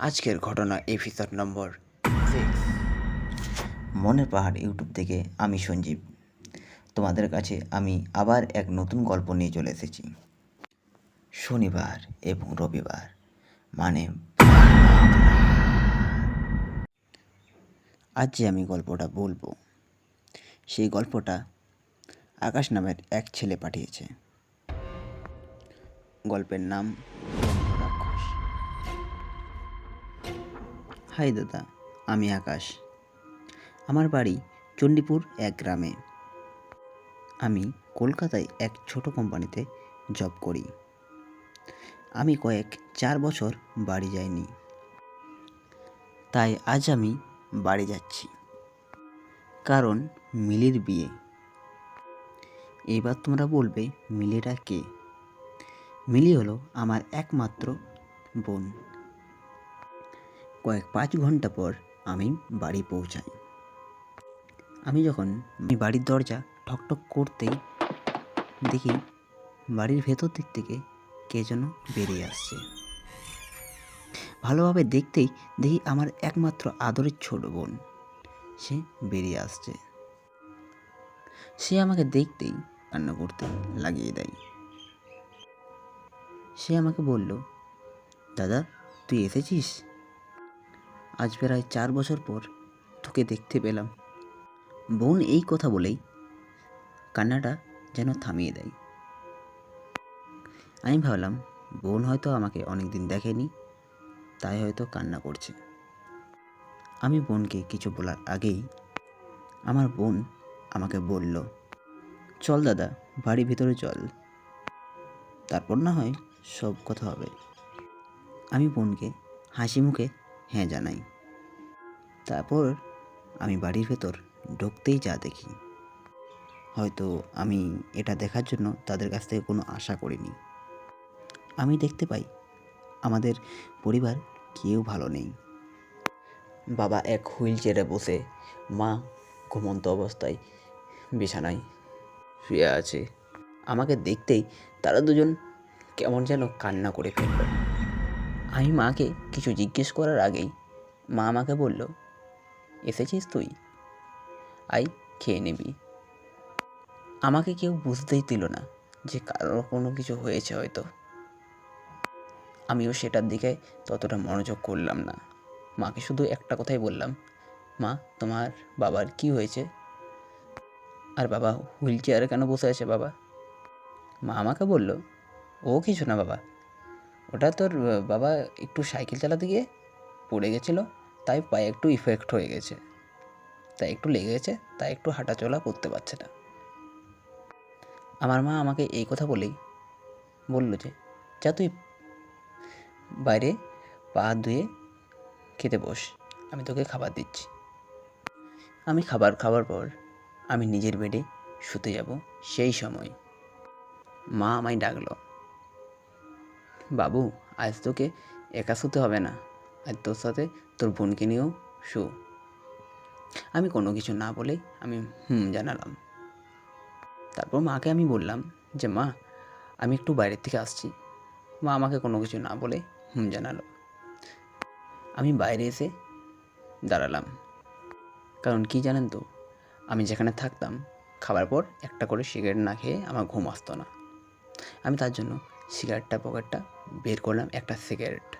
আজকের ঘটনা এপিসোড নম্বর সিক্স মনের পাহাড় ইউটিউব থেকে আমি সঞ্জীব। তোমাদের কাছে আমি আবার এক নতুন গল্প নিয়ে চলে এসেছি। শনিবার এবং রবিবার মানে আজ যে আমি গল্পটা বলব সেই গল্পটা আকাশ নামের এক ছেলে পাঠিয়েছে। গল্পের নাম হাই দাদা, আমি আকাশ। আমার বাড়ি চণ্ডীপুর এক গ্রামে। আমি কলকাতায় এক ছোট কোম্পানিতে জব করি। আমি কয়েক চার বছর বাড়ি যাইনি। তাই আজ আমি বাড়ি যাচ্ছি। কারণ মিলির বিয়ে। এবার তোমরা বলবে মিলিটা কে? মিলি হলো আমার একমাত্র বোন। কয়েক পাঁচ ঘণ্টা পর আমি বাড়ি পৌঁছাই। আমি যখন বাড়ির দরজা ঠকঠক করতেই দেখি বাড়ির ভেতর দিক থেকে কে যেন বেরিয়ে আসছে। ভালোভাবে দেখতেই দেখি আমার একমাত্র আদরের ছোট বোন, সে বেরিয়ে আসছে। সে আমাকে দেখতেই কান্না করতে লাগিয়ে দেয়। সে আমাকে বলল, দাদা, তুই এসেছিস? আজ প্রায় চার বছর পর তোকে দেখতে পেলাম। বোন এই কথা বলেই কান্নাটা যেন থামিয়ে দেয়। আমি ভাবলাম, বোন হয়তো আমাকে অনেক দিন দেখেনি, তাই হয়তো কান্না করছে। আমি বোনকে কিছু বলার আগেই আমার বোন আমাকে বলল, চল দাদা বাড়ি ভিতরে চল। তারপর না হয় সব কথা হবে। আমি বোনকে হাসি মুখে হ্যাঁ জানাই। তারপর আমি বাড়ির ভেতর ঢুকতেই যা দেখি। হয়তো আমি এটা দেখার জন্য তাদের কাছ থেকে কোনো আশা করিনি। আমি দেখতে পাই আমাদের পরিবার কেউ ভালো নেই। বাবা এক হুইল চেয়ারে বসে, মা ঘুমন্ত অবস্থায় বিছানায় শুয়ে আছে। আমাকে দেখতেই তারা দুজন কেমন যেন কান্না করে ফেলল। আমি মাকে কিছু জিজ্ঞেস করার আগেই মা আমাকে বলল, এসেছিস তুই? আই, খেয়ে নিবি। আমাকে কেউ বুঝতেই দিল না যে কারোর কোনো কিছু হয়েছে হয়তো। আমিও সেটার দিকে ততটা মনোযোগ করলাম না। মাকে শুধু একটা কথাই বললাম, মা, তোমার বাবার কি হয়েছে? আর বাবা হুইল চেয়ারে কেন বসে আছে বাবা? মা আমাকে বলল, ও কিছু না বাবা ওটা তোর বাবা একটু সাইকেল চালাতে গিয়ে পড়ে গেছিল, তাই পায়ে একটু ইফেক্ট হয়ে গেছে। তাই একটু লেগে গেছে, তাই একটু হাঁটাচলা করতে পারছে না। আমার মা আমাকে এই কথা বলেই বলল যে, যা তুই বাইরে পা ধুয়ে খেতে বস, আমি তোকে খাবার দিচ্ছি। আমি খাবার খাওয়ার পর আমি নিজের বেডে শুতে যাব সেই সময় মা আমায় ডাকলো। বাবু, আজ তোকে একা শুতে হবে না। আজ তোর সাথে তোর বোনকে নিয়েও শু। আমি কোনো কিছু না বলেই আমি হুম জানালাম। তারপর মাকে আমি বললাম যে, মা, আমি একটু বাইরের থেকে আসছি। মা আমাকে কোনো কিছু না বলে হুম জানালো। আমি বাইরে এসে দাঁড়ালাম। কারণ কি জানেন তো, আমি যেখানে থাকতাম, খাবার পর একটা করে সিগারেট না খেয়ে আমার ঘুম আসতো না। আমি তার জন্য সিগারেটটা, পকেটটা বের করলাম একটা সিগারেট।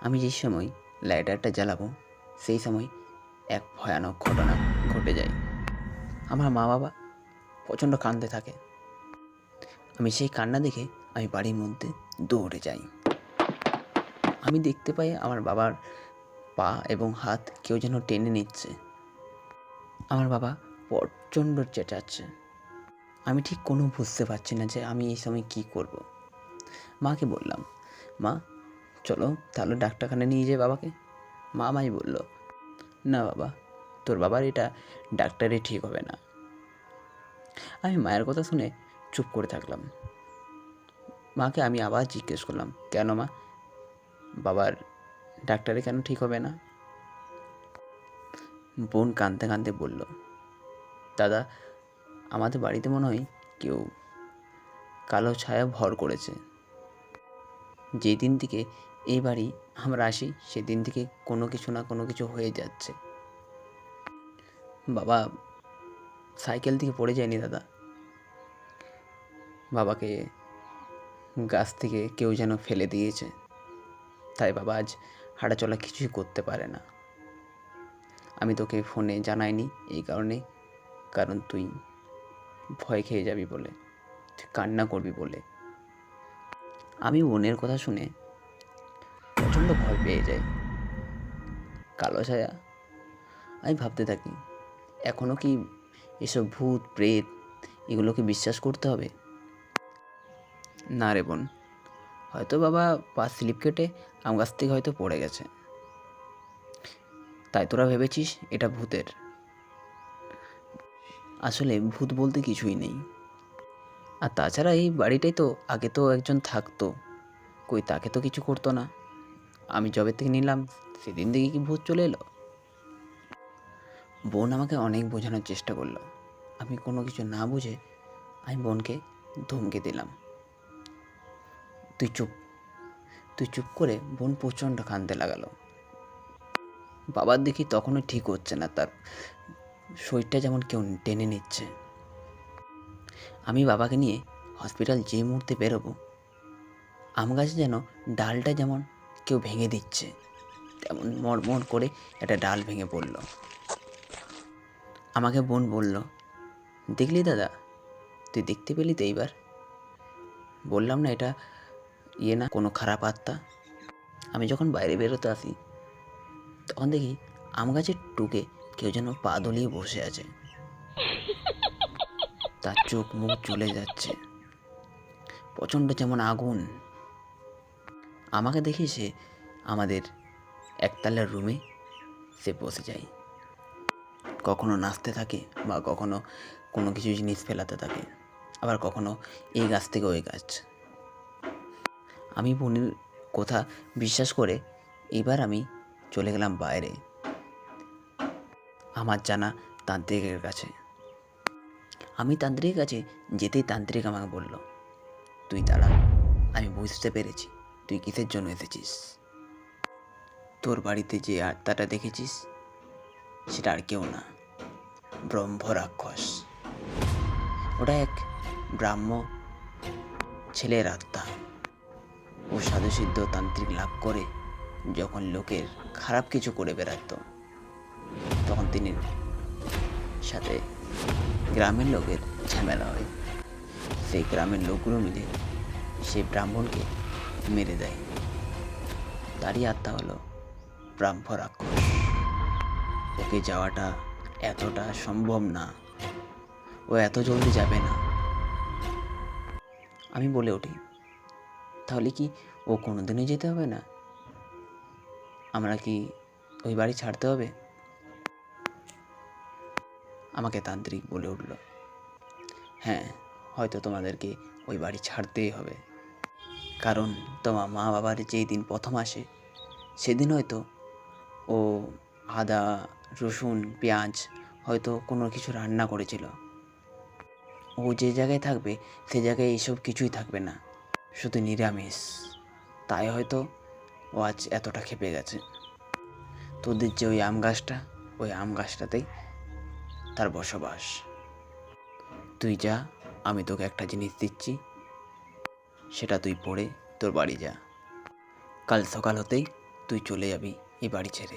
আমি যেই সময় লাইটারটা জ্বালাবো, সেই সময় এক ভয়ানক ঘটনা ঘটে যায়। আমার মা বাবা প্রচণ্ড কাঁদতে থাকে। আমি সেই কান্না দেখে আমি বাড়ির মধ্যে দৌড়ে যাই। আমি দেখতে পাই আমার বাবার পা এবং হাত কেউ যেন টেনে নিচ্ছে। আমার বাবা প্রচণ্ড চেঁচাচ্ছে। আমি ঠিক কোনো বুঝতে পারছি না যে আমি এই সময় কী করব। মাকে বললাম, মা, চলো তাহলে ডাক্তারখানে নিয়ে যাই বাবাকে। মা মাই বলল, না বাবা, তোর বাবার এটা ডাক্তারে ঠিক হবে না। আমি মায়ের কথা শুনে চুপ করে থাকলাম। মাকে আমি আবার জিজ্ঞেস করলাম, কেন মা, বাবার ডাক্তারে কেন ঠিক হবে না? বোন কাঁদতে কাঁদতে বলল, দাদা আমাদের বাড়িতে মনে হয় কেউ কালো ছায়া ভর করেছে। যেই দিন থেকে এই বাড়ি আমরা আসি সেদিন থেকে কোনো কিছু না কোনো কিছু হয়ে যাচ্ছে। বাবা সাইকেল থেকে পড়ে যায়নি দাদা। বাবাকে গাছ থেকে কেউ যেন ফেলে দিয়েছে। তাই বাবা আজ হাঁটাচলা কিছুই করতে পারে না। আমি তোকে ফোনে জানাইনি এই কারণে, কারণ তুই ভয় খেয়ে যাবি বলে, তুই কান্না করবি বলে। আমি বোনের কথা শুনে প্রচণ্ড ভয় পেয়ে যাই। কালো ছায়া, আমি ভাবতে থাকি এখনও কি এসব ভূত, প্রেত, এগুলোকে বিশ্বাস করতে হবে? না রে বোন, হয়তো বাবা পা স্লিপ কেটে আম গাছ থেকে হয়তো পড়ে গেছে। তাই তোরা ভেবেছিস এটা ভূতের। আসলে ভূত বলতে কিছুই নেই। আর তাছাড়া এই বাড়িটাই তো আগে তো একজন থাকতো। কই তাকে তো কিছু করতো না। আমি জবে থেকে নিলাম, সেদিন থেকে কি ভূত চলে এলো। বোন আমাকে অনেক বোঝানোর চেষ্টা করল। আমি কোনো কিছু না বুঝে আমি বোনকে ধমকে দিলাম। তুই চুপ তুই চুপ করে বোন প্রচণ্ড কাঁদতে লাগালো। বাবার দেখি তখনও ঠিক হচ্ছে না তার। শরীরটা যেমন কেউ টেনে নিচ্ছে। আমি বাবাকে নিয়ে হসপিটাল যে মুহূর্তে বেরোবো, আম গাছে যেন ডালটা যেমন কেউ ভেঙে দিচ্ছে, তেমন মড়মড় করে একটা ডাল ভেঙে পড়ল। আমাকে বোন বলল, দেখলি দাদা, তুই দেখতে পেলি তো এইবার? বললাম, না, এটা ইয়ে না, কোনো খারাপ আত্মা। আমি যখন বাইরে বেরোতে আসি, তখন দেখি আম গাছের টুকে কেউ যেন পা দলিয়ে বসে আছে। তার চোখ মুখ চলে যাচ্ছে। প্রচণ্ড যেমন আগুন। আমাকে দেখে সে আমাদের একতলার রুমে সে বসে যায়। কখনো নাচতে থাকে বা কখনো কোনো কিছু জিনিস ফেলাতে থাকে, আবার কখনো এই গাছ থেকে ওই গাছ। আমি বোনের কথা বিশ্বাস করে এবার আমি চলে গেলাম বাইরে। আমার জানা তান্ত্রিকের কাছে। আমি তান্ত্রিকের কাছে যেতেই তান্ত্রিক আমাকে বলল, তুই দাঁড়া, আমি বুঝতে পেরেছি, তুই কিসের জন্য এসেছিস? তোর বাড়িতে যে আত্মাটা দেখেছিস, সেটা আর কেউ না ব্রহ্ম রাক্ষস ওটা এক ব্রাহ্ম ছেলের আত্মা। ও সাধুসিদ্ধ তান্ত্রিক লাভ করে যখন লোকের খারাপ কিছু করে বেড়াতো তখন তিনি সাথে গ্রামের লোকের ঝামেলা হয়। সেই গ্রামের লোকগুলো মিলে সেই ব্রাহ্মণকে মেরে দেয়। তারই আত্মা হলো ব্রাহ্ম রাক্ষস। ওকে যাওয়াটা এতটা সম্ভব না। ও এত জলদি যাবে না। আমি বলে উঠি, তাহলে কি ও কোনোদিনই যেতে হবে না? আমরা কি ওই বাড়ি ছাড়তে হবে? আমাকে তান্ত্রিক বলে উঠল। হ্যাঁ হয়তো তোমাদেরকে ওই বাড়ি ছাড়তেই হবে। কারণ তোমার মা বাবার যেই দিন প্রথম আসে, সেদিন হয়তো ও আদা, রসুন, পেঁয়াজ হয়তো কোনো কিছু রান্না করেছিল। ও যে জায়গায় থাকবে, সে জায়গায় এইসব কিছুই থাকবে না, শুধু নিরামিষ। তাই হয়তো ও আজ এতটা খেপে গেছে। তোদের যে ওই আম গাছটা, ওই আম গাছটাতেই তার বসবাস। তুই যা, আমি তোকে একটা জিনিস দিচ্ছি। সেটা তুই পড়ে তোর বাড়ি যা। কাল সকাল হতেই তুই চলে যাবি এই বাড়ি ছেড়ে।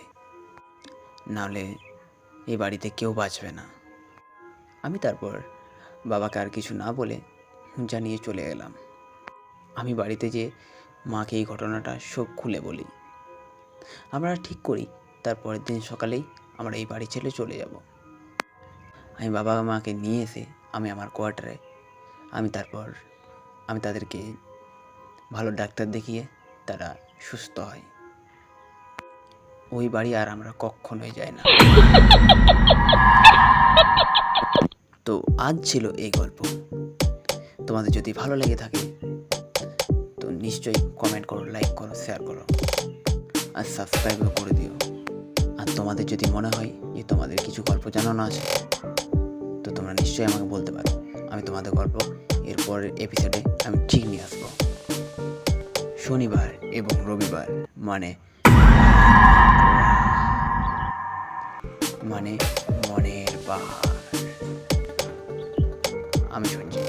নাহলে এই বাড়িতে কেউ বাঁচবে না। আমি তারপর বাবাকে আর কিছু না বলে জানিয়ে চলে গেলাম আমি বাড়িতে যে মাকে এই ঘটনাটা সব খুলে বলি। আমরা ঠিক করি, তারপরের দিন সকালেই আমরা এই বাড়ি ছেড়ে চলে যাব। আমি বাবা মাকে নিয়ে এসে আমি আমার কোয়ার্টারে, আমি তারপর, আমি তাদেরকে ভালো ডাক্তার দেখিয়ে তারা সুস্থ হয়। ওই বাড়ি আর আমরা কখনোই যাই না। তো আজ ছিল এই গল্প। তোমাদের যদি ভালো লেগে থাকে, তো নিশ্চয়ই কমেন্ট করো লাইক করো শেয়ার করো। আর সাবস্ক্রাইবও করে দিও। আর তোমাদের যদি মনে হয় যে তোমাদের কিছু গল্প জানানো আছে তো তোমরা নিশ্চয়ই আমাকে বলতে পারো। আমি তোমাদের গল্প এরপরের এপিসোডে আমি ঠিক নিয়ে আসব। শনিবার এবং রবিবার মানে মানে মনের পাহাড়। আমি শুনছি।